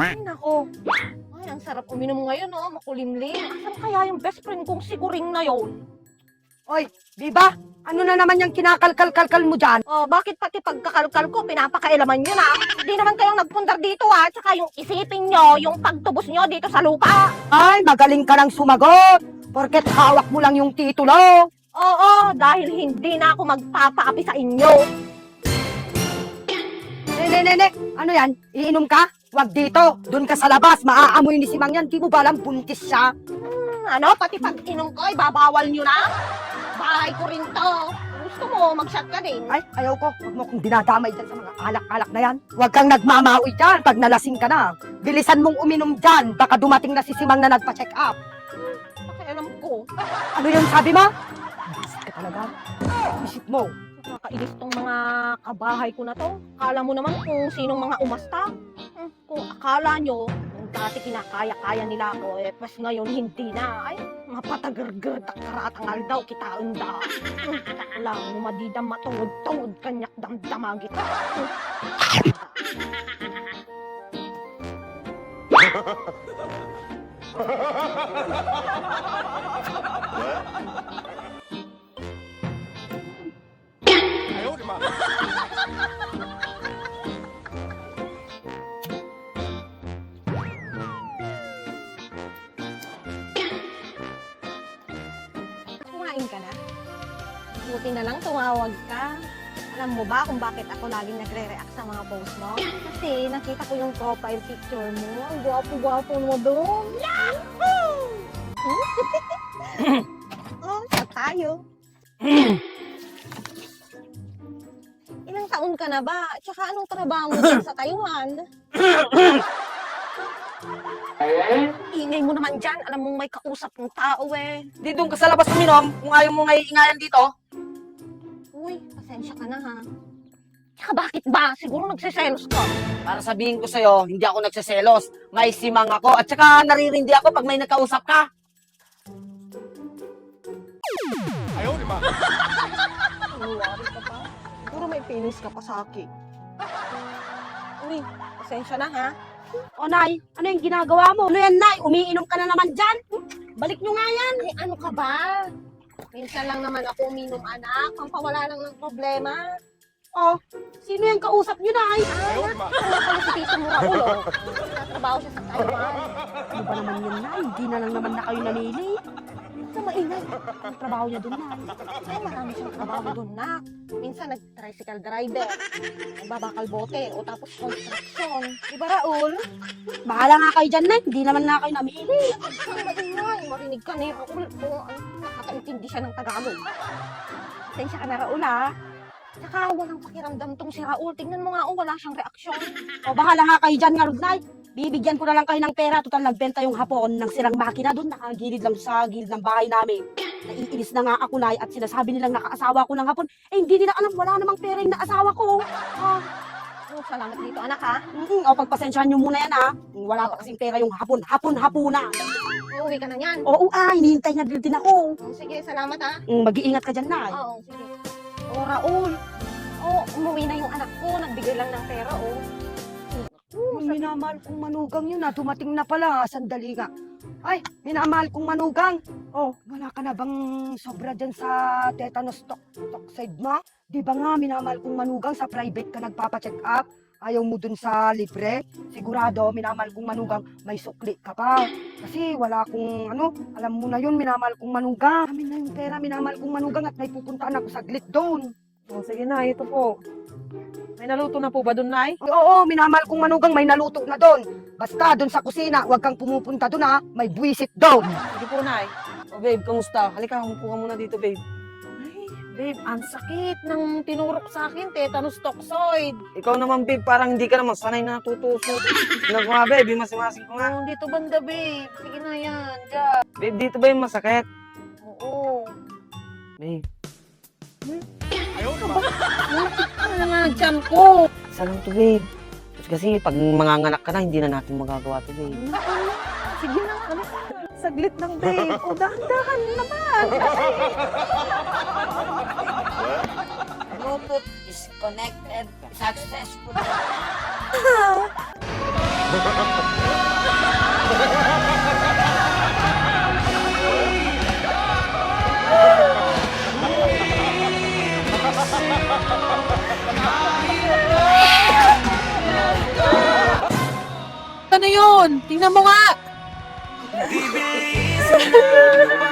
Ay, nako. Ay, ang sarap uminom ngayon, oh. Makulimlim. Asan kaya yung best friend kong si Kuring na yon? Oy, Biba, ano na naman yung kinakalkal-kalkal mo dyan? Oh, bakit pati pagkakalkal ko, pinapakailaman nyo na? Hindi naman kayong nagpundar dito, ha? Tsaka yung isipin nyo, yung pagtubos nyo dito sa lupa. Ay, magaling ka nang sumagot. Porket hawak mo lang yung titulo. Oo, dahil hindi na ako magpapaapi sa inyo. Nene, nene, ano yan? Iinom ka? Wag dito. Doon ka sa labas. Maaamoy ni Simang yan. Di mo ba alam buntis siya? Hmm, ano, pati pag inom ko, ibabawal nyo na? Bahay ko rin to. Gusto mo, mag-shot ka din. Ay, ayaw ko. Huwag mo kong dinadamay dyan sa mga alak-alak na yan. Huwag kang nagmamawi dyan pag nalasing ka na. Bilisan mong uminom dyan. Baka dumating na si Simang na nagpa-check up. Pakialam ko. Ano yun sabi mo? Bisit ka talaga. Isip mo. Nakakainis tong mga kabahay ko na to. Akala mo naman kung sinong mga umasta. Kung akala nyo, yung dati kinakaya-kaya nila ako, eh, pas ngayon hindi na. Ay, mapatagargad at karatangal daw, kitaan da. Hmm, Wala mo madidam matungod-tungod, kanyak damdamagit. Hmm. Kumain Buti na lang tumawag ka. Alam mo ba kung bakit ako laging nagre-react sa mga post mo? Kasi nakita ko yung profile picture mo. Ang gwapo-gwapo mo doon. Yahoo! oh, sa tayo. Ilang taon ka na ba? Tsaka anong trabaho mo sa Taiwan? Ingay mo naman dyan. Alam mong may kausap ng tao eh. Di doon ka sa labas uminom kung ayaw mo ngayon dito. Pasensya ka na ha. Tsaka bakit ba? Siguro nagsiselos ka. Para sabihin ko sa'yo, hindi ako nagsaselos. May simang ako. At saka naririndi ako pag may nagkausap ka. Nangyari ka pa. Siguro may feelings ka pa sa akin. Uy, pasensya na ha. O, Nay, ano yung ginagawa mo? Ano yan, Nay? Umiinom ka na naman dyan? Hmm? Balik nyo nga yan. Eh, ano ka ba? Minsan lang naman ako uminom anak. Pampawala lang ng problema. Oh, sino yung kausap nyo, Nay? Anak, wala pala si Tito mo Raul, oh. Nagtatrabaho siya sa Taiwan. Ano ba naman yun, Nay? Hindi na lang naman na kayo namili. Sa maingay. Ang trabaho niya doon, Nay. Ay, marami siyang trabaho doon, nak. Minsan, nag-tricycle driver. Nagbabakal bote. O tapos construction. Di ba, Raul? Bahala nga kayo dyan, Nay. Hindi naman na kayo namili. Ang maingay. Marinig ka ni Raul kung ano, nakakaintindi siya ng Tagalog. Pasensya ka na, Raul, ha? Tsaka walang pakiramdam tong si Raul. Tingnan mo nga, oh, wala siyang reaksyon. O, bahala nga kayo dyan, nga, Nay. Bibigyan ko na lang kayo ng pera. Total, nagbenta yung hapon ng sirang makina doon. Nakagilid lang sa gilid ng bahay namin. Naiinis na nga ako, Nay, at sinasabi nilang nakaasawa ko ng hapon. Eh, hindi nila alam, wala namang pera yung naasawa ko. Ah, Oh, salamat dito, anak, ha? mm, o, pagpasensyahan nyo muna yan, ha. Wala pa kasing pera yung hapon. Hapon-hapuna. Uuwi ka na yan. Oo, ah, hinihintay niya din ako. Oh, sige, salamat, ha? Mm, mag-iingat ka dyan, Nay. Oo, sige. Oh, Raul. Oh, umuwi na yung anak ko. Nagbigay lang ng pera, oh. Oh, Ang minamahal kong manugang yun na dumating na pala. Sandali nga. Ay, minamahal kong manugang. Oh, wala ka na bang sobra dyan sa tetanus tox toxide mo? Di ba nga minamahal kong manugang sa private ka nagpapacheck up? Ayaw mo dun sa libre? Sigurado, minamahal kong manugang, may sukli ka pa. Kasi wala akong, ano, alam mo na yun, minamahal kong manugang. Amin na yung pera, minamahal kong manugang at may pupuntaan ako saglit doon. O, sige na, ito po. May naluto na po ba doon, Nay? Oo, minamahal kong manugang, may naluto na doon. Basta doon sa kusina, huwag kang pumupunta doon ha. May buwisit doon. Sige po, Nay. O, babe, kamusta? Halika, umupo ka muna dito, babe. Ay, babe, ang sakit ng tinurok sa akin, tetanus toxoid. Ikaw naman, babe, parang hindi ka naman sanay na natutusok. Ano ko nga, babe, yung masimasing ko nga. Oh, dito banda, babe. Sige na yan. Diyan. Babe, dito ba yung masakit? Oo. Babe, na nga nagchampo. Salam to, babe. Kasi pag manganganak ka na, hindi na natin magagawa to, babe. Sige na, ano? Saglit lang, babe. O, dahan-dahan naman. Bluetooth is connected successfully. Ano yun? Tingnan mo nga!